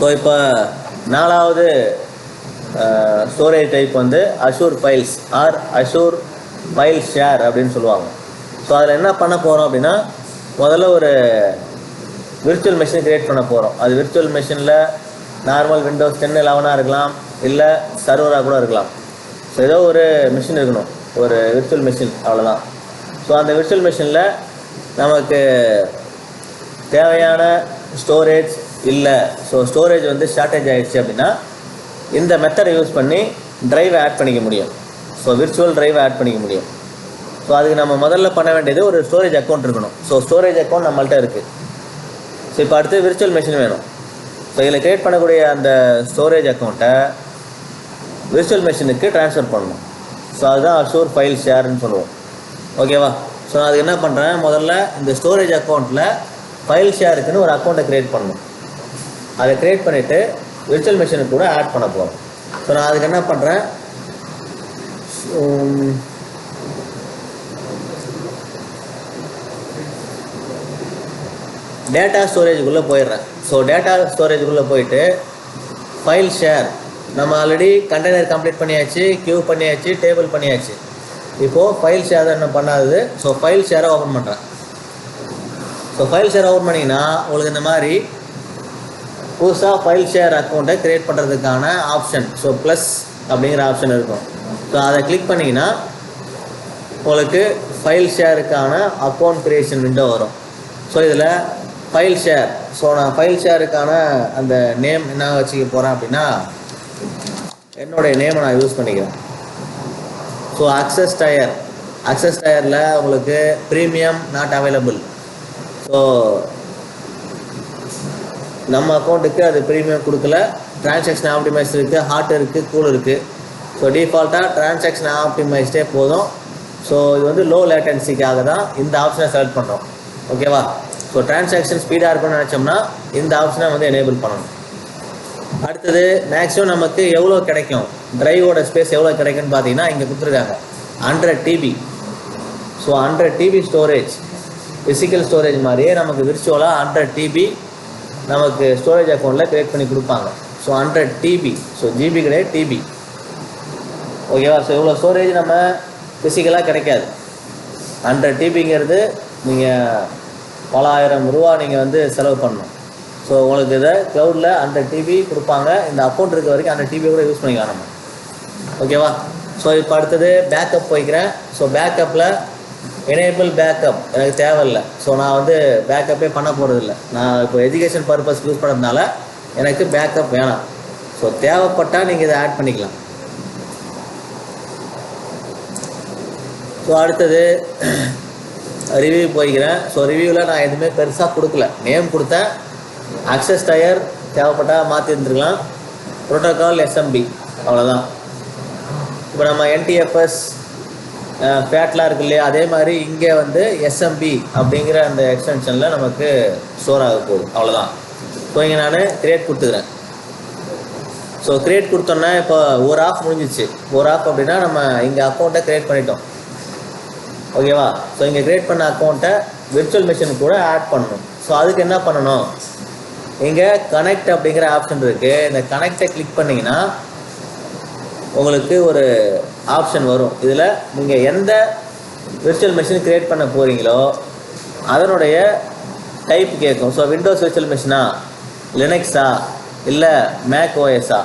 So இப்போ நாலாவது storage type வந்து Azure files or Azure file share அப்படின்னு சொல்லுவாங்க. ஸோ அதில் என்ன பண்ண போகிறோம் அப்படின்னா முதல்ல ஒரு விர்ச்சுவல் மிஷின் கிரியேட் பண்ண போகிறோம் அது விர்ச்சுவல் மிஷினில் நார்மல் விண்டோஸ் டென் லெவனாக இருக்கலாம் இல்லை சர்வராக கூட இருக்கலாம். ஸோ ஏதோ ஒரு மிஷின் இருக்கணும். ஒரு விர்ச்சுவல் மிஷின் அவ்வளோதான் ஸோ அந்த விர்ச்சுவல் மிஷினில் நமக்கு தேவையான ஸ்டோரேஜ் இல்லை. ஸோ ஸ்டோரேஜ் வந்து ஷார்ட்டேஜ் ஆகிடுச்சு அப்படின்னா இந்த மெத்தடை யூஸ் பண்ணி ட்ரைவை ஆட் பண்ணிக்க முடியும். ஸோ விர்ச்சுவல் ட்ரைவை ஆட் பண்ணிக்க முடியும். ஸோ அதுக்கு நம்ம முதல்ல பண்ண வேண்டியது ஒரு ஸ்டோரேஜ் அக்கௌண்ட் இருக்கணும். ஸோ ஸ்டோரேஜ் அக்கௌண்ட் நம்மள்ட்ட இருக்குது ஸோ இப்போ அடுத்து விர்ச்சுவல் மிஷின் வேணும். ஸோ இதில் க்ரியேட் பண்ணக்கூடிய அந்த ஸ்டோரேஜ் அக்கௌண்ட்டை விர்ச்சுவல் மிஷினுக்கு ட்ரான்ஸ்ஃபர் பண்ணணும். ஸோ அதுதான் அஷூர் ஃபைல் ஷேர்னு சொல்லுவோம். ஓகேவா ஸோ நான் அதுக்கு என்ன பண்ணுறேன் முதல்ல இந்த ஸ்டோரேஜ் அக்கௌண்ட்டில் ஃபைல் ஷேருக்குன்னு ஒரு அக்கௌண்ட்டை க்ரியேட் பண்ணணும். அதை க்ரியேட் பண்ணிவிட்டு விர்ச்சுவல் மிஷினுக்கு கூட ஆட் பண்ண போகிறோம் ஸோ நான் அதுக்கு என்ன பண்ணுறேன் டேட்டா ஸ்டோரேஜுக்குள்ளே போயிடுறேன். ஸோ டேட்டா ஸ்டோரேஜுக்குள்ளே போயிட்டு ஃபைல் ஷேர் நம்ம ஆல்ரெடி கண்டெய்னர் கம்ப்ளீட் பண்ணியாச்சு கியூ பண்ணியாச்சு டேபிள் பண்ணியாச்சு. இப்போது ஃபைல் ஷேர் தான் என்ன பண்ணாதது. ஸோ ஃபைல் ஷேரை ஓப்பன் பண்ணுறேன் ஸோ ஃபைல் ஷேர் ஓப்பன் பண்ணிங்கன்னா உங்களுக்கு இந்த மாதிரி புதுசாக ஃபைல் ஷேர் அக்கௌண்ட்டை க்ரியேட் பண்ணுறதுக்கான ஆப்ஷன் ஸோ ப்ளஸ் அப்படிங்கிற ஆப்ஷன் இருக்கும். ஸோ அதை கிளிக் பண்ணிங்கன்னா உங்களுக்கு ஃபைல் ஷேருக்கான அக்கௌண்ட் க்ரியேஷன் விண்டோ வரும். ஸோ இதில் ஃபைல் ஷேர் ஸோ நான் ஃபைல் ஷேருக்கான அந்த நேம் என்ன வச்சுக்க போகிறேன் அப்படின்னா என்னுடைய நேமை நான் யூஸ் பண்ணிக்கிறேன். ஸோ அக்சஸ் டயர் அக்சஸ் டயரில் உங்களுக்கு ப்ரீமியம் நாட் அவைலபிள் ஸோ நம்ம அக்கௌண்ட்டுக்கு அது ப்ரீமியம் கொடுக்கல. டிரான்சாக்ஷன் ஆப்டிமைஸ் இருக்குது ஹார்ட் இருக்குது கூல் இருக்குது ஸோ டிஃபால்ட்டாக டிரான்சாக்ஷன் ஆப்டிமைஸ்டே போதும். ஸோ இது வந்து லோ லேட்டன்சிக்காக தான் இந்த ஆப்ஷனை செலக்ட் பண்ணுறோம் ஓகேவா ஸோ டிரான்சாக்ஷன் ஸ்பீடாக இருக்கும்னு நினச்சோம்னா இந்த ஆப்ஷனை வந்து எனேபிள் பண்ணணும். அடுத்தது மேக்ஸிமம் நமக்கு எவ்வளோ கிடைக்கும்? ட்ரைவோட ஸ்பேஸ் எவ்வளோ கிடைக்கும்னு பார்த்தீங்கன்னா இங்கே கொடுத்துருக்காங்க. Hundred TB so hundred TB storage physical storage மாதிரியே நமக்கு விர்ச்சுவலாக ஹண்ட்ரட் டிபி நமக்கு ஸ்டோரேஜ் அக்கௌண்ட்டில் கிரியேட் பண்ணி கொடுப்பாங்க. So hundred TB so GB கிடையாது டிபி ஓகேவா ஸோ இவ்வளோ ஸ்டோரேஜ் நம்ம ஃபிசிக்கலாக கிடைக்காது. ஹண்ட்ரட் டிபிங்கிறது நீங்கள் பல ஆயிரம் ரூபா நீங்கள் வந்து செலவு பண்ணணும். ஸோ உங்களுக்கு இதை க்ளவுடில் ஹண்ட்ரட் டிபி கொடுப்பாங்க. இந்த அக்கௌண்ட் இருக்க வரைக்கும் ஹண்ட்ரட் டிபி கூட யூஸ் பண்ணிக்கலாம் நம்ம ஓகேவா ஸோ இப்போ அடுத்தது பேக்கப் போய்க்கிறேன். ஸோ பேக்கப்பில் எனேபிள் பேக்கப் எனக்கு தேவையில்லை. ஸோ நான் வந்து பேக்கப்பே பண்ண போகிறதில்ல நான் இப்போ எஜுகேஷன் பர்பஸ் யூஸ் பண்ணுறதுனால எனக்கு பேக்கப் வேணாம். ஸோ தேவைப்பட்டால் நீங்கள் இதை ஆட் பண்ணிக்கலாம். ஸோ அடுத்தது ரிவ்யூ போய்க்கிறேன். ஸோ ரிவ்யூவில் நான் எதுவுமே பெருசாக கொடுக்கல. நேம் கொடுத்தேன் அக்சஸ் டயர் தேவைப்பட்டால் மாற்றி இருந்துருக்கலாம் ப்ரோட்டோக்கால் எஸ்எம்பி அவ்வளோதான் இப்போ நம்ம என்டிஎஃப்எஸ் ஃபேட்லாம் இருக்கு இல்லையா? அதே மாதிரி இங்கே வந்து எஸ்எம்பி அப்படிங்கிற அந்த எக்ஸ்டென்ஷனில் நமக்கு ஸ்டோர் ஆக போகுது. அவ்வளோதான் ஸோ இங்கே நான் கிரியேட் கொடுத்துக்கிறேன். ஸோ கிரியேட் கொடுத்தோன்னா இப்போ ஒரு ஆஃப் முடிஞ்சிச்சு. ஒரு ஆஃப் அப்படின்னா நம்ம இங்கே அக்கௌண்ட்டை கிரியேட் பண்ணிட்டோம். ஓகேவா ஸோ இங்கே கிரியேட் பண்ண அக்கௌண்ட்டை விர்ச்சுவல் மிஷின் கூட ஆட் பண்ணணும். ஸோ அதுக்கு என்ன பண்ணணும்? இங்கே கனெக்ட் அப்படிங்கிற ஆப்ஷன் இருக்குது இந்த கனெக்டை கிளிக் பண்ணிங்கன்னா உங்களுக்கு ஒரு ஆப்ஷன் வரும். இதில் நீங்கள் எந்த விர்ச்சுவல் மிஷின் க்ரியேட் பண்ண போகிறீங்களோ அதனுடைய டைப் கேட்கும் ஸோ விண்டோஸ் விர்ச்சுவல் மிஷினா லினக்ஸா இல்லை மேக் ஓஎஸ்ஸா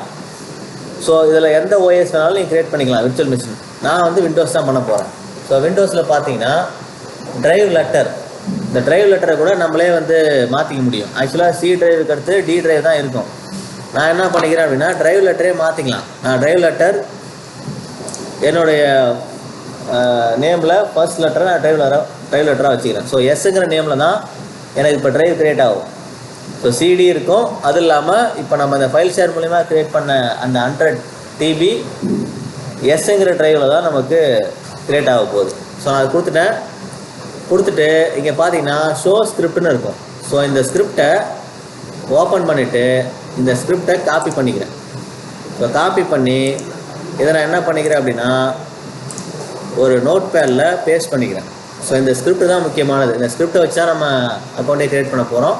ஸோ இதில் எந்த ஓஎஸ் வேணாலும் நீங்கள் க்ரியேட் பண்ணிக்கலாம் விர்ச்சுவல் மிஷின் நான் வந்து விண்டோஸ் தான் பண்ண போகிறேன் ஸோ விண்டோஸில் பார்த்தீங்கன்னா ட்ரைவ் லெட்டர் இந்த ட்ரைவ் லெட்டரை கூட நம்மளே வந்து மாற்றிக்க முடியும். ஆக்சுவலாக சி ட்ரைவுக்கு அடுத்து டி ட்ரைவ் தான் இருக்கும். நான் என்ன பண்ணிக்கிறேன் அப்படின்னா டிரைவ் லெட்டரே மாற்றிக்கலாம் நான் ட்ரைவ் லெட்டர் என்னுடைய நேமில் ஃபர்ஸ்ட் லெட்டரை நான் ட்ரைவ் லெட்டராக ட்ரைவ் லெட்டராக வச்சுக்கிறேன். ஸோ எஸ்ஸுங்கிற நேமில் தான் எனக்கு இப்போ ட்ரைவ் க்ரியேட் ஆகும். ஸோ சிடி இருக்கும். அது இல்லாமல் இப்போ நம்ம இந்த ஃபைல் ஷேர் மூலிமா க்ரியேட் பண்ண அந்த ஹண்ட்ரட் டிபி எஸ்ஸுங்கிற ட்ரைவில் தான் நமக்கு க்ரியேட் ஆக போகுது. ஸோ நான் அது கொடுத்துட்டேன். கொடுத்துட்டு இங்கே பார்த்தீங்கன்னா ஷோ ஸ்கிரிப்ட்னு இருக்கும். ஸோ இந்த ஸ்கிரிப்டை ஓப்பன் பண்ணிவிட்டு இந்த ஸ்கிரிப்டை காப்பி பண்ணிக்கிறேன். ஸோ காப்பி பண்ணி இதை நான் என்ன பண்ணிக்கிறேன் அப்படின்னா ஒரு நோட் பேடில் பேஸ்ட் பண்ணிக்கிறேன். ஸோ இந்த ஸ்கிரிப்ட் தான் முக்கியமானது. இந்த ஸ்கிரிப்டை வச்சா நம்ம அக்கௌண்ட்டை க்ரியேட் பண்ண போகிறோம்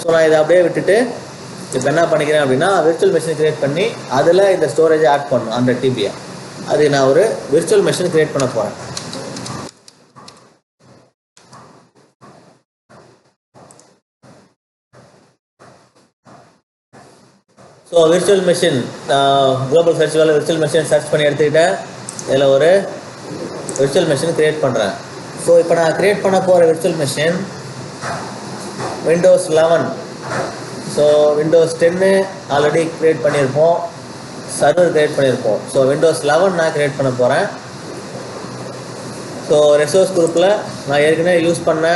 ஸோ நான் இதை அப்படியே விட்டுட்டு இப்போ என்ன பண்ணிக்கிறேன் அப்படின்னா விர்ச்சுவல் மிஷின் கிரியேட் பண்ணி அதில் இந்த ஸ்டோரேஜை ஆட் பண்ணணும் ஹண்ட்ரட் டிபியை அது நான் ஒரு விர்ச்சுவல் மிஷின் க்ரியேட் பண்ண போகிறேன் so virtual machine global search வேலை விர்ச்சுவல் மிஷின் சர்ச் பண்ணி எடுத்துக்கிட்டேன் இதில் ஒரு விர்ச்சுவல் மிஷின் கிரியேட் பண்ணுறேன் ஸோ இப்போ நான் கிரியேட் பண்ண போகிற virtual machine Windows eleven so Windows டென்னு ஆல்ரெடி கிரியேட் பண்ணியிருப்போம். சர்வர் கிரியேட் பண்ணியிருப்போம். ஸோ விண்டோஸ் லெவன் நான் கிரியேட் பண்ண போகிறேன் ஸோ ரெசோர்ஸ் குரூப்பில் நான் ஏற்கனவே யூஸ் பண்ண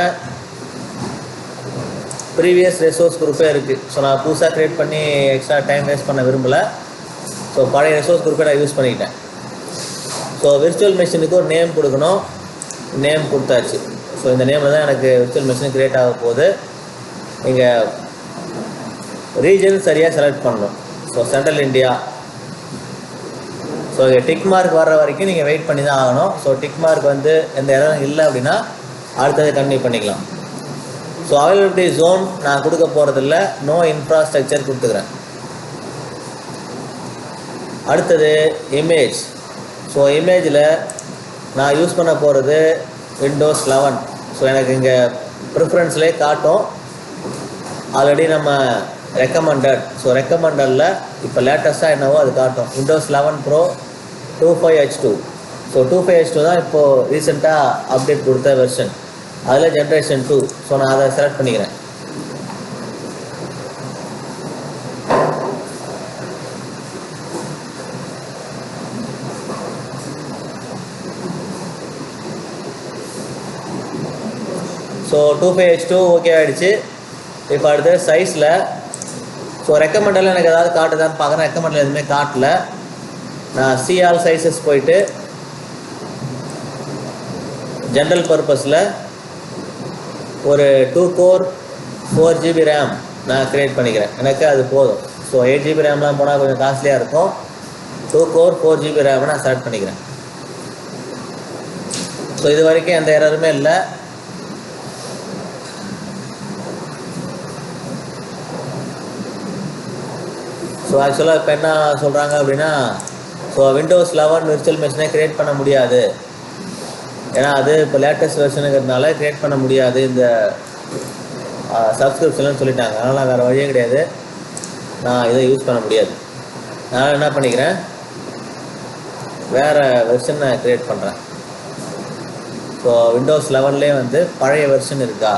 ப்ரீவியஸ் ரெசோர்ஸ் குரூப்பே இருக்குது ஸோ நான் புதுசாக க்ரியேட் பண்ணி எக்ஸ்ட்ரா டைம் வேஸ்ட் பண்ண விரும்பலை. ஸோ பழைய ரெசோர்ஸ் குரூப்பை நான் யூஸ் பண்ணிக்கிட்டேன். ஸோ விர்ச்சுவல் மிஷினுக்கு ஒரு நேம் கொடுக்கணும். நேம் கொடுத்தாச்சு. ஸோ இந்த நேமில் தான் எனக்கு விர்ச்சுவல் மிஷின் க்ரியேட் ஆக போகுது. நீங்கள் ரீஜன் சரியாக செலக்ட் பண்ணணும். So central India so tick mark வர்ற வரைக்கும் நீங்கள் வெயிட் பண்ணி தான் ஆகணும். ஸோ டிக் மார்க் வந்து எந்த இடம் இல்லை அப்படின்னா அடுத்தது கண்டினியூ பண்ணிக்கலாம். ஸோ அவைலபிலிட்டி ஜோன் நான் கொடுக்க போகிறதில்ல நோ இன்ஃப்ராஸ்ட்ரக்சர் கொடுத்துக்கிறேன். அடுத்தது இமேஜ் ஸோ இமேஜில் நான் யூஸ் பண்ண போகிறது விண்டோஸ் லெவன் ஸோ எனக்கு இங்கே ப்ரிஃபரன்ஸ்லேயே காட்டும். ஆல்ரெடி நம்ம ரெக்கமெண்டட் ஸோ ரெக்கமெண்டடில் இப்போ லேட்டஸ்ட்டாக என்னவோ அது காட்டும். Windows eleven Pro two five H two so two five H two தான் இப்போது ரீசெண்டாக அப்டேட் கொடுத்த வெர்ஷன் அதில் ஜென்ரேஷன் டூ ஸோ நான் அதை செலக்ட் பண்ணிக்கிறேன். So two five H two okay ஆகிடுச்சு இப்போ அடுத்து சைஸில் ஸோ ரெக்கமெண்டில் எனக்கு ஏதாவது காட்டுதான்னு பார்க்குறேன். ரெக்கமெண்டில் எதுவுமே காட்டல. நான் சிஆல் சைஸஸ் போயிட்டு ஜென்ரல் பர்பஸில் ஒரு two core four GB RAM நான் க்ரியேட் பண்ணிக்கிறேன். எனக்கு அது போதும். ஸோ எயிட் ஜிபி ரேம்லாம் போனால் கொஞ்சம் காஸ்ட்லியாக இருக்கும். Two core four GB RAM நான் செலக்ட் பண்ணிக்கிறேன். ஸோ இது வரைக்கும் எந்த எரருமே இல்லை. ஸோ ஆக்சுவலாக இப்போ என்ன சொல்கிறாங்க அப்படின்னா ஸோ விண்டோஸ் லெவன் விர்ச்சுவல் மிஷினை க்ரியேட் பண்ண முடியாது. ஏன்னா அது இப்போ லேட்டஸ்ட் வெர்ஷனுங்கிறதுனால க்ரியேட் பண்ண முடியாது. இந்த சப்ஸ்கிரிப்ஷன்லாம் சொல்லிட்டாங்க. அதனால் வேறு வழியே கிடையாது. நான் இதை யூஸ் பண்ண முடியாது. நான் என்ன பண்ணிக்கிறேன்? வேறு வெர்ஷன் நான் க்ரியேட் பண்ணுறேன் ஸோ விண்டோஸ் லெவன்லேயே வந்து பழைய வெர்ஷன் இருக்கா?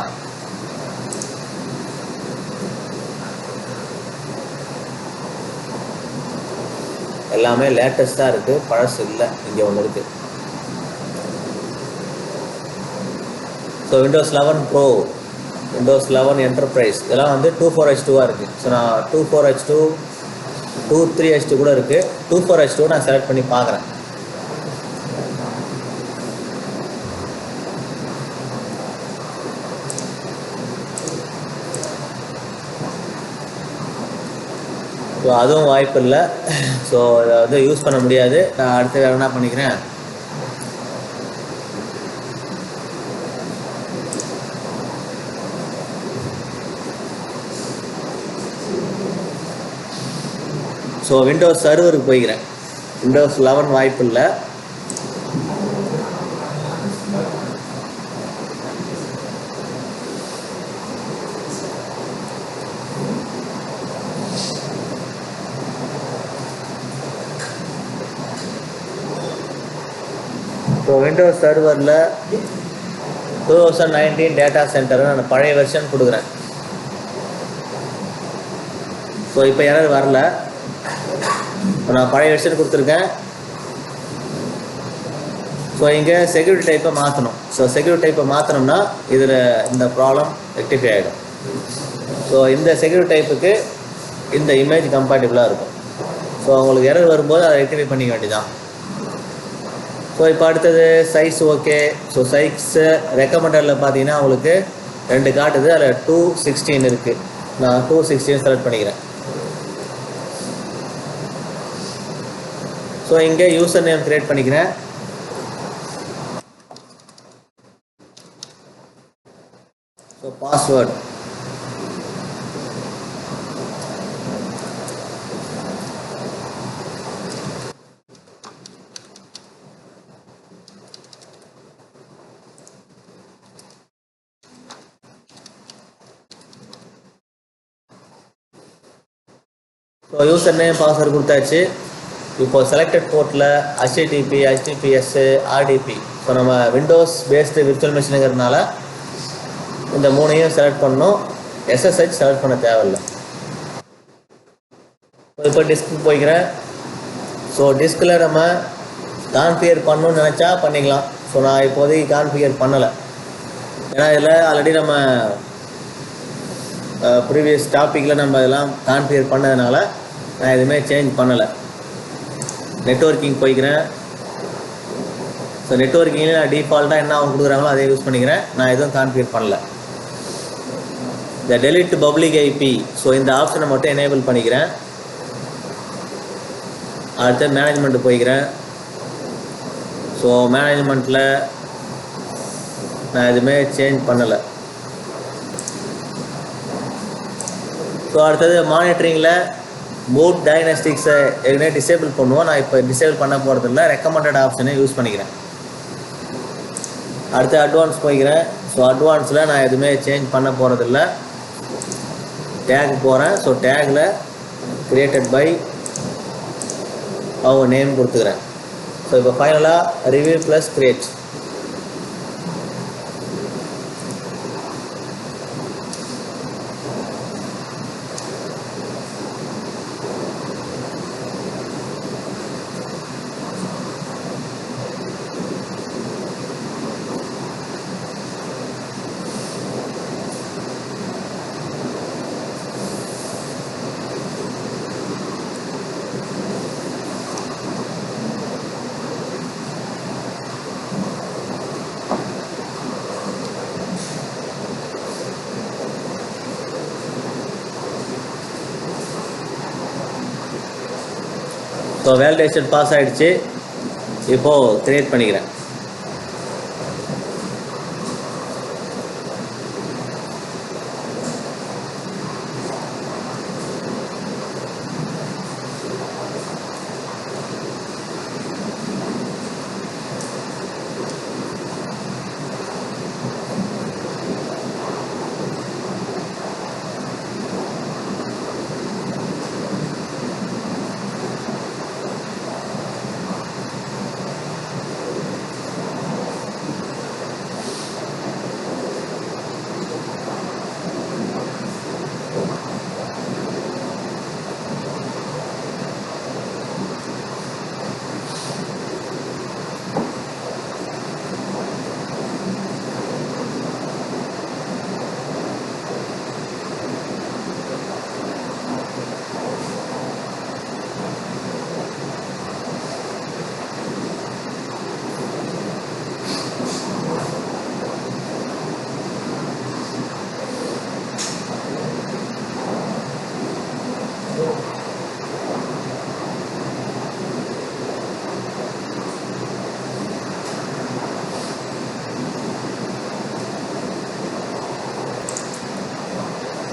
எல்லாமே லேட்டஸ்ட்டாக இருக்குது பழசு இல்லை. இங்கே ஒன்று இருக்குது so Windows eleven Pro Windows eleven Enterprise இதெல்லாம் வந்து டூ ஃபோர் ஹெச் டூவாக இருக்குது ஸோ நான் two four H two two three H two கூட இருக்குது டூ ஃபோர் ஹெச் டூ நான் செலக்ட் பண்ணி பார்க்குறேன். ஸோ அதுவும் வாய்ப்பு இல்லை. ஸோ இதை வந்து யூஸ் பண்ண முடியாது. நான் அடுத்து வேறு என்ன பண்ணிக்கிறேன்? ஸோ விண்டோஸ் சர்வருக்கு போய்க்கிறேன். விண்டோஸ் லெவன் வாய்ப்பு இல்லை. ஸோ விண்டோஸ் சர்வரில் two thousand nineteen data center நான் பழைய வெர்ஷன் கொடுக்குறேன். ஸோ இப்போ யாரும் வரல. இப்போ நான் பழைய வெர்ஷன் கொடுத்துருக்கேன். ஸோ இங்கே செக்யூரிட்டி டைப்பை மாற்றணும் ஸோ செக்யூரிட்டி டைப்பை மாற்றணும்னா இதில் இந்த ப்ராப்ளம் ரெக்டிஃபை ஆகிடும் ஸோ இந்த செக்யூரிட்டி டைப்புக்கு இந்த இமேஜ் கம்பேட்டிபிளாக இருக்கும். ஸோ உங்களுக்கு எரர் வரும்போது அதை ரெக்டிஃபை பண்ணிக்க வேண்டியதான் ஸோ இப்போ அடுத்தது சைஸ் ஓகே ஸோ சைஸு ரெக்கமெண்டரில் பார்த்தீங்கன்னா உங்களுக்கு ரெண்டு காட்டுது. அதில் டூ சிக்ஸ்டீன் இருக்குது நான் டூ சிக்ஸ்டீன் செலக்ட் பண்ணிக்கிறேன். ஸோ இங்கே யூசர் நேம் க்ரியேட் பண்ணிக்கிறேன் so password so user name password கொடுத்தாச்சு இப்போ செலக்டட் போர்ட்டில் ஹச்டிடிபி ஹச்டிபிஎஸ் ஆர்டிபி ஸோ நம்ம விண்டோஸ் பேஸ்டு விர்ச்சுவல் மிஷினுங்கிறதுனால இந்த மூணையும் செலக்ட் பண்ணும் எஸ்எஸ்ஹெச் செலக்ட் பண்ண தேவையில்லை. இப்போ டிஸ்க்கு போய்க்கிறேன். ஸோ டிஸ்கில் நம்ம கான்ஃபிகர் பண்ணணும்னு நினச்சா பண்ணிக்கலாம். ஸோ நான் இப்போதைக்கு கான்ஃபிகர் பண்ணலை. ஏன்னா இதில் ஆல்ரெடி நம்ம ப்ரீவியஸ் டாப்பிக்கில் நம்ம இதெல்லாம் கான்ஃபிகர் பண்ணதுனால நான் எதுவுமே சேஞ்ச் பண்ணலை. நெட்ஒர்க்கிங் போய்க்கிறேன். ஸோ நெட்ஒர்க்கிங்கில் நான் டிஃபால்ட்டாக என்ன அவங்க கொடுக்குறாங்களோ அதை யூஸ் பண்ணிக்கிறேன். நான் எதுவும் கான்ஃபிகர் பண்ணல. இந்த டெலிட் பப்ளிக் ஐபி ஸோ இந்த ஆப்ஷனை மட்டும் எனேபிள் பண்ணிக்கிறேன். அடுத்து மேனேஜ்மெண்ட் போய்க்கிறேன். ஸோ மேனேஜ்மெண்ட்டில் நான் எதுவுமே சேஞ்ச் பண்ணலை. ஸோ அடுத்தது மானிட்டரிங்கில் மூட் டயக்னாஸ்டிக்ஸை ஏற்கனவே டிசேபிள் பண்ணுவோம். நான் இப்போ டிசேபிள் பண்ண போகிறதில்ல ரெக்கமெண்டட் ஆப்ஷனை யூஸ் பண்ணிக்கிறேன். அடுத்து அட்வான்ஸ் போய்க்கிறேன். ஸோ அட்வான்ஸில் நான் எதுவுமே சேஞ்ச் பண்ண போகிறதில்ல டேக் போகிறேன் ஸோ டேக்கில் கிரியேட்டட் பை அவங்க நேம் கொடுத்துக்கிறேன். ஸோ இப்போ ஃபைனலாக review plus create so validation pass ஆகிடுச்சு இப்போது கிரியேட் பண்ணிக்கிறேன்.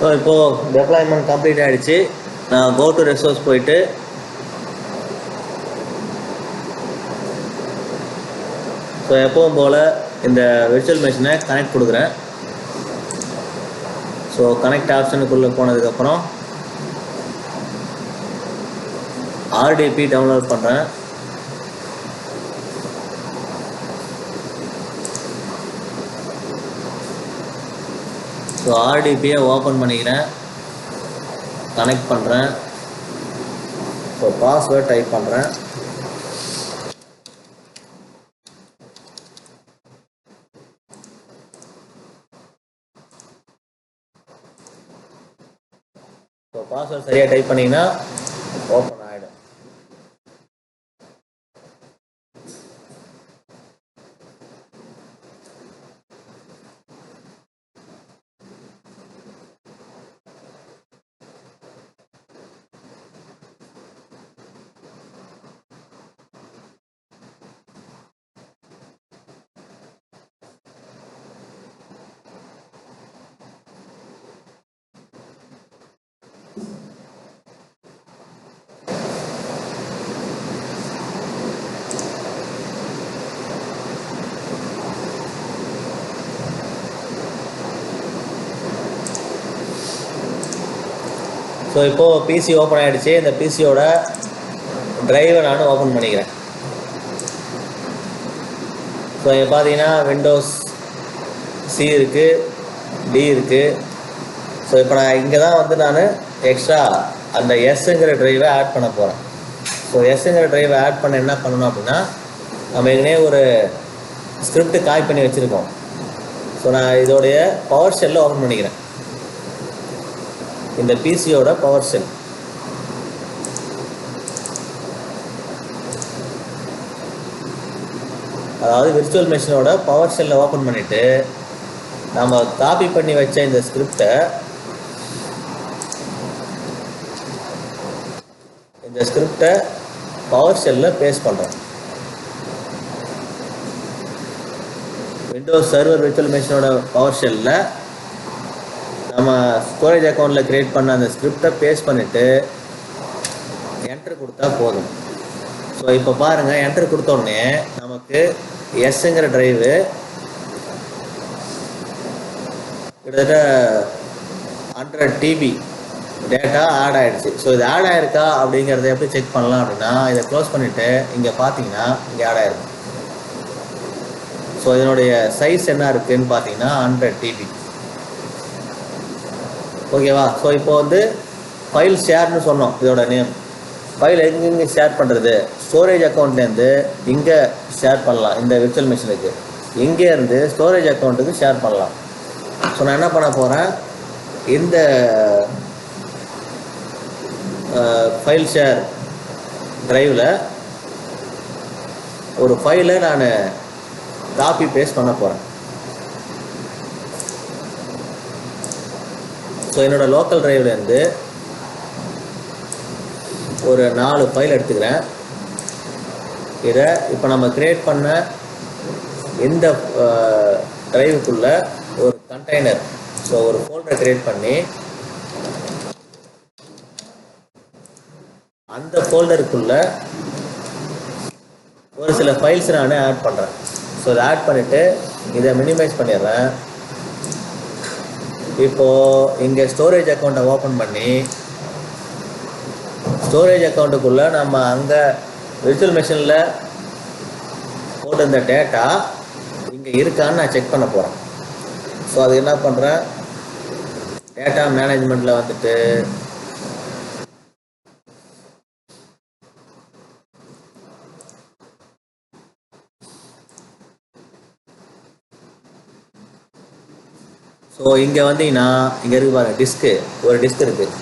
ஸோ இப்போது டெப்ளாய்மெண்ட் கம்ப்ளீட் ஆகிடுச்சு நான் கோ டு ரெசோர்ஸ் போயிட்டு ஸோ எப்பவும் போல் இந்த விர்ச்சுவல் மிஷினை கனெக்ட் கொடுக்குறேன். ஸோ கனெக்ட் ஆப்ஷனுக்குள்ளே போனதுக்கப்புறம் ஆர்டிபி டவுன்லோட் பண்ணுறேன் ஸோ ஆர்டிபியை ஓப்பன் பண்ணிக்கிறேன். கனெக்ட் பண்ணுறேன் ஸோ பாஸ்வேர்ட் டைப் பண்ணுறேன் ஸோ பாஸ்வேர்ட் சரியாக டைப் பண்ணிங்கன்னா ஓப்பன் ஸோ இப்போது பிசி ஓப்பன் ஆகிடுச்சு இந்த பிசியோட டிரைவை நான் ஓப்பன் பண்ணிக்கிறேன். ஸோ இங்கே பார்த்தீங்கன்னா விண்டோஸ் சி இருக்குது டி இருக்குது ஸோ இப்போ நான் இங்கே தான் வந்து நான் எக்ஸ்ட்ரா அந்த எஸ்ஸுங்கிற டிரைவை ஆட் பண்ண போகிறேன் ஸோ எஸ்ஸுங்கிற டிரைவை ஆட் பண்ண என்ன பண்ணணும் அப்படின்னா நம்ம ஏற்கனவே ஒரு ஸ்கிரிப்ட் காய் பண்ணி வச்சுருக்கோம். ஸோ நான் இதோடைய பவர் ஷெல்லை ஓப்பன் பண்ணிக்கிறேன். இந்த பிசியோட பவர் செல் அதாவது விர்ச்சுவல் மிஷினோட பவர் செல்லை ஓப்பன் பண்ணிவிட்டு நம்ம காப்பி பண்ணி வச்ச இந்த ஸ்கிரிப்டை இந்த ஸ்கிரிப்டை பவர் செல்லில் பேஸ் பண்ணுறோம் விண்டோஸ் சர்வர் விர்ச்சுவல் மிஷினோட பவர் செல்லில் நம்ம ஸ்டோரேஜ் அக்கௌண்ட்டில் க்ரியேட் பண்ண அந்த ஸ்கிரிப்டை பேஸ்ட் பண்ணிவிட்டு என்ட்ரு கொடுத்தா போதும். ஸோ இப்போ பாருங்கள் என்ட்ரு கொடுத்தோடனே நமக்கு எஸ்ஸுங்கிற ட்ரைவு கிட்டத்தட்ட ஹண்ட்ரட் டிபி டேட்டா ஆட் ஆகிடுச்சு ஸோ இது ஆட் ஆயிருக்கா அப்படிங்கிறத எப்படி செக் பண்ணலாம் அப்படின்னா இதை க்ளோஸ் பண்ணிவிட்டு இங்கே பார்த்தீங்கன்னா இங்கே ஆட் ஆயிருக்கும் ஸோ இதனுடைய சைஸ் என்ன இருக்குதுன்னு பார்த்தீங்கன்னா ஹண்ட்ரட் டிபி ஓகேவா? ஸோ இப்போ வந்து ஃபைல் ஷேர்னு சொன்னோம் இதோட நேம் ஃபைல் எங்கெங்கே ஷேர் பண்ணுறது ஸ்டோரேஜ் அக்கௌண்ட்லேருந்து இங்கே ஷேர் பண்ணலாம் இந்த விர்ச்சுவல் மிஷினுக்கு இங்கே இருந்து ஸ்டோரேஜ் அக்கௌண்ட்டுக்கு ஷேர் பண்ணலாம். ஸோ நான் என்ன பண்ண போகிறேன் இந்த ஃபைல் ஷேர் ட்ரைவில் ஒரு ஃபைலை நான் காப்பி பேஸ்ட் பண்ண போகிறேன் ஸோ என்னோடய லோக்கல் ட்ரைவ்லேருந்து ஒரு நாலு ஃபைல் எடுத்துக்கிறேன். இதை இப்போ நம்ம க்ரியேட் பண்ண எந்த டிரைவுக்குள்ள ஒரு கண்டெய்னர் ஸோ ஒரு ஃபோல்டர் க்ரியேட் பண்ணி அந்த ஃபோல்டருக்குள்ள ஒரு சில ஃபைல்ஸ் நான் ஆட் பண்ணுறேன் ஸோ இதை ஆட் பண்ணிவிட்டு இதை மினிமைஸ் பண்ணிடுறேன். இப்போது இங்கே ஸ்டோரேஜ் அக்கௌண்ட்டை ஓப்பன் பண்ணி ஸ்டோரேஜ் அக்கௌண்ட்டுக்குள்ளே நம்ம அங்கே விர்ச்சுவல் மிஷினில் போட்டிருந்த டேட்டா இங்கே இருக்கான்னு நான் செக் பண்ண போகிறேன் ஸோ அது என்ன பண்ணுறேன் டேட்டா மேனேஜ்மெண்ட்டில் வந்துட்டு ஸோ இங்கே வந்தீங்கன்னா இங்கே இருக்கு பாருங்க டிஸ்க்கு ஒரு டிஸ்க் இருக்குது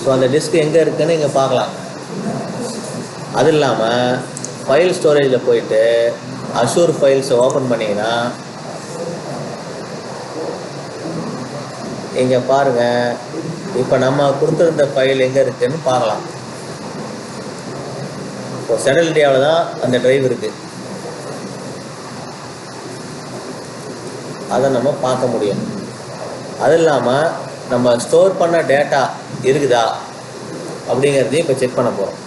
ஸோ அந்த டிஸ்க் எங்கே இருக்குன்னு இங்கே பார்க்கலாம். அது இல்லாமல் ஃபைல் ஸ்டோரேஜில் போயிட்டு அஷூர் ஃபைல்ஸை ஓப்பன் பண்ணிங்கன்னா இங்கே பாருங்கள் இப்போ நம்ம கொடுத்துருந்த ஃபைல் எங்கே இருக்குன்னு பார்க்கலாம். இப்போ சென்ட்ரல் இந்தியாவில் தான் அந்த டிரைவ் இருக்குது அதை நம்ம பார்க்க முடியும். அது இல்லாமல் நம்ம ஸ்டோர் பண்ண டேட்டா இருக்குதா அப்படிங்கிறதையும் இப்போ செக் பண்ண போகிறோம்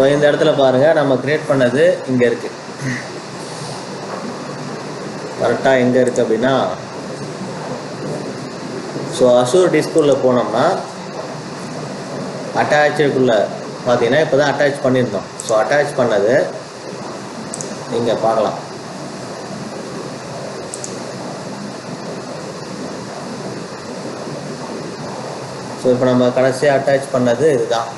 ஸோ இந்த இடத்துல பாருங்கள் நம்ம கிரியேட் பண்ணது இங்கே இருக்குது கரெக்டாக எங்கே இருக்குது அப்படின்னா ஸோ அசூர் டிஸ்குள்ளே போனோம்னா அட்டாச்சுக்குள்ளே பார்த்தீங்கன்னா இப்போ தான் அட்டாச் பண்ணியிருந்தோம். ஸோ அட்டாச் பண்ணது நீங்கள் பார்க்கலாம். ஸோ இப்போ நம்ம கடைசியாக அட்டாச் பண்ணது இதுதான்.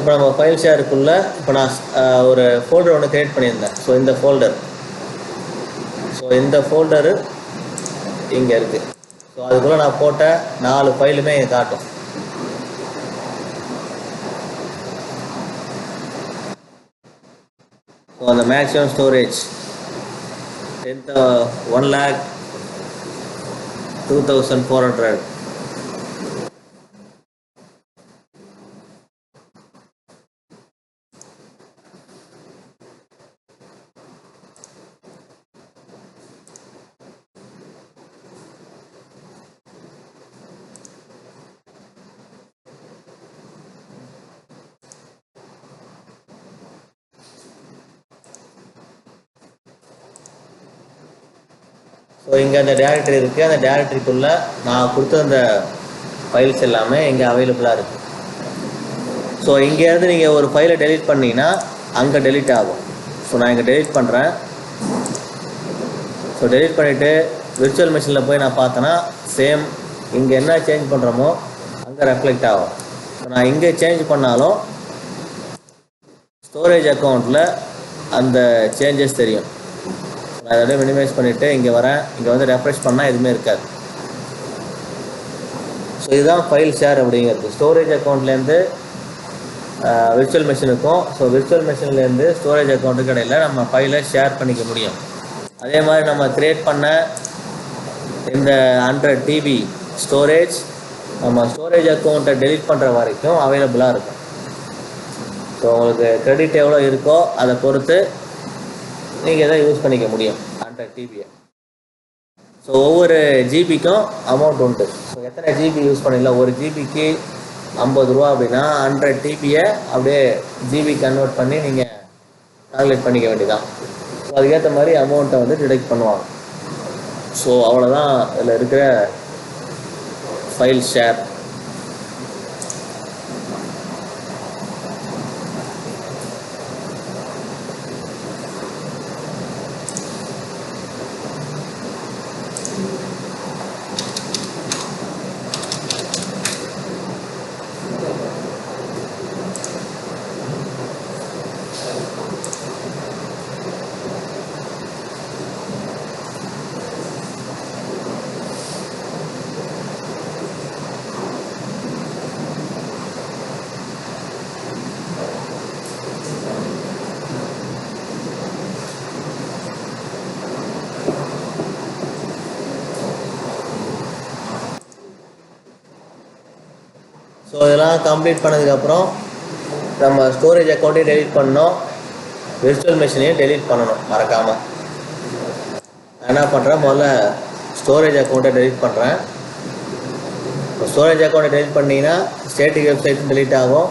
இப்போ நம்ம ஃபைல் ஷேருக்குள்ளே இப்போ நான் ஒரு ஃபோல்டர் ஒன்று க்ரியேட் பண்ணியிருந்தேன். ஸோ இந்த ஃபோல்டர் ஸோ இந்த ஃபோல்டரு இங்கே இருக்குது ஸோ அதுக்குள்ளே நான் போட்ட நாலு ஃபைலுமே காட்டும். ஸோ அந்த maximum storage ten one lakh two thousand four hundred so இங்கே அந்த டேரக்டரி இருக்குது அந்த டேரக்டரிக்குள்ளே நான் கொடுத்த அந்த ஃபைல்ஸ் எல்லாமே இங்கே அவைலபிளாக இருக்குது ஸோ இங்கேருந்து நீங்கள் ஒரு ஃபைலை டெலிட் பண்ணிங்கன்னா அங்கே டெலிட் ஆகும். ஸோ நான் இங்கே டெலிட் பண்ணுறேன் ஸோ டெலிட் பண்ணிவிட்டு விர்ச்சுவல் மிஷினில் போய் நான் பார்த்தேன்னா சேம் இங்கே என்ன சேஞ்ச் பண்ணுறோமோ அங்கே ரெஃப்ளெக்ட் ஆகும். ஸோ நான் இங்கே சேஞ்ச் பண்ணாலும் ஸ்டோரேஜ் அக்கௌண்ட்டில் அந்த சேஞ்சஸ் தெரியும். நான் அதோட மினிமைஸ் பண்ணிவிட்டு இங்கே வரேன். இங்கே வந்து ரெஃப்ரெஷ் பண்ணால் எதுவுமே இருக்காது. ஸோ இதுதான் ஃபைல் ஷேர் அப்படிங்கிறது. ஸ்டோரேஜ் அக்கௌண்ட்லேருந்து விர்ச்சுவல் மிஷினுக்கும் ஸோ விர்ச்சுவல் மிஷின்லேருந்து ஸ்டோரேஜ் அக்கௌண்ட்டுக்கு இடையில நம்ம ஃபைலை ஷேர் பண்ணிக்க முடியும். அதே மாதிரி நம்ம கிரியேட் பண்ண இந்த ஹண்ட்ரட் டிபி ஸ்டோரேஜ் நம்ம ஸ்டோரேஜ் அக்கௌண்ட்டை டெலீட் பண்ணுற வரைக்கும் அவைலபிளாக இருக்கும். ஸோ உங்களுக்கு கிரெடிட் எவ்வளோ இருக்கோ அதை பொறுத்து நீங்கள் எதாவது யூஸ் பண்ணிக்க முடியும். ஹண்ட்ரட் டிபியை ஸோ ஒவ்வொரு ஜிபிக்கும் அமௌண்ட் உண்டு. ஸோ எத்தனை ஜிபி யூஸ் பண்ணிடலாம்? ஒரு ஜிபிக்கு ஐம்பது ரூபா அப்படின்னா ஹண்ட்ரட் டிபியை அப்படியே ஜிபி கன்வெர்ட் பண்ணி நீங்கள் கால்குலேட் பண்ணிக்க வேண்டியதான் ஸோ அதுக்கேற்ற மாதிரி அமௌண்ட்டை வந்து டிடெக்ட் பண்ணுவாங்க. ஸோ அவ்வளோதான் இதில் இருக்கிற ஃபைல் ஷேர் ஸோ இதெல்லாம் கம்ப்ளீட் பண்ணதுக்கப்புறம் நம்ம ஸ்டோரேஜ் அக்கௌண்ட்டையும் டெலீட் பண்ணணும் விர்ச்சுவல் மிஷினையும் டெலீட் பண்ணணும் மறக்காமல் நான் என்ன பண்ணுறேன் முதல்ல ஸ்டோரேஜ் அக்கௌண்ட்டை டெலீட் பண்ணுறேன் ஸ்டோரேஜ் அக்கௌண்ட்டை டெலீட் பண்ணிங்கன்னா ஸ்டேட்டிக் வெப்சைட்டும் டெலீட் ஆகும்.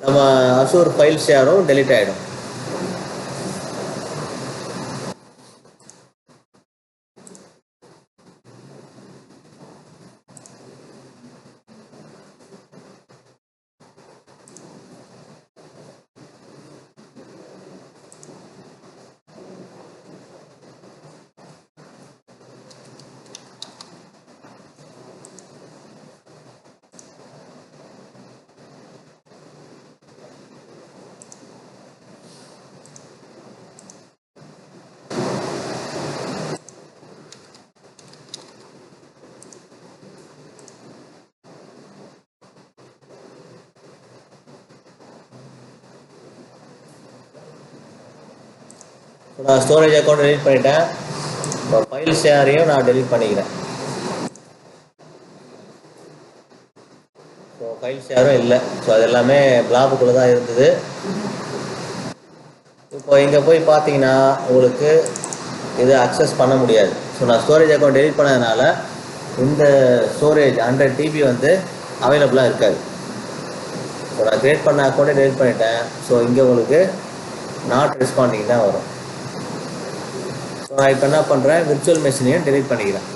நம்ம அசூர் ஃபைல்ஸ் யாரும் டெலீட் ஆகிடும் நான் ஸ்டோரேஜ் அக்கௌண்ட் டெலிட் பண்ணிட்டேன். இப்போ ஃபைல் ஷேரையும் நான் டெலிட் பண்ணிக்கிறேன். ஸோ ஃபைல் ஷேரும் இல்லை. ஸோ அது எல்லாமே பிளாபுக்குள்ளே தான் இருந்தது. இப்போ இங்கே போய் பார்த்தீங்கன்னா உங்களுக்கு இது அக்சஸ் பண்ண முடியாது. ஸோ நான் ஸ்டோரேஜ் அக்கௌண்ட் டெலிட் பண்ணதுனால இந்த ஸ்டோரேஜ் ஹண்ட்ரட் டிபி வந்து அவைலபிளாக இருக்காது. ஸோ நான் கிரியேட் பண்ண அக்கௌண்ட்டை டெலிட் பண்ணிட்டேன். ஸோ இங்கே உங்களுக்கு நாட் ரெஸ்பாண்டிங் தான் வரும். நான் இப்போ என்ன பண்ணுறேன் விர்ச்சுவல் மெஷினையும் டெலிட் பண்ணிக்கிறேன்.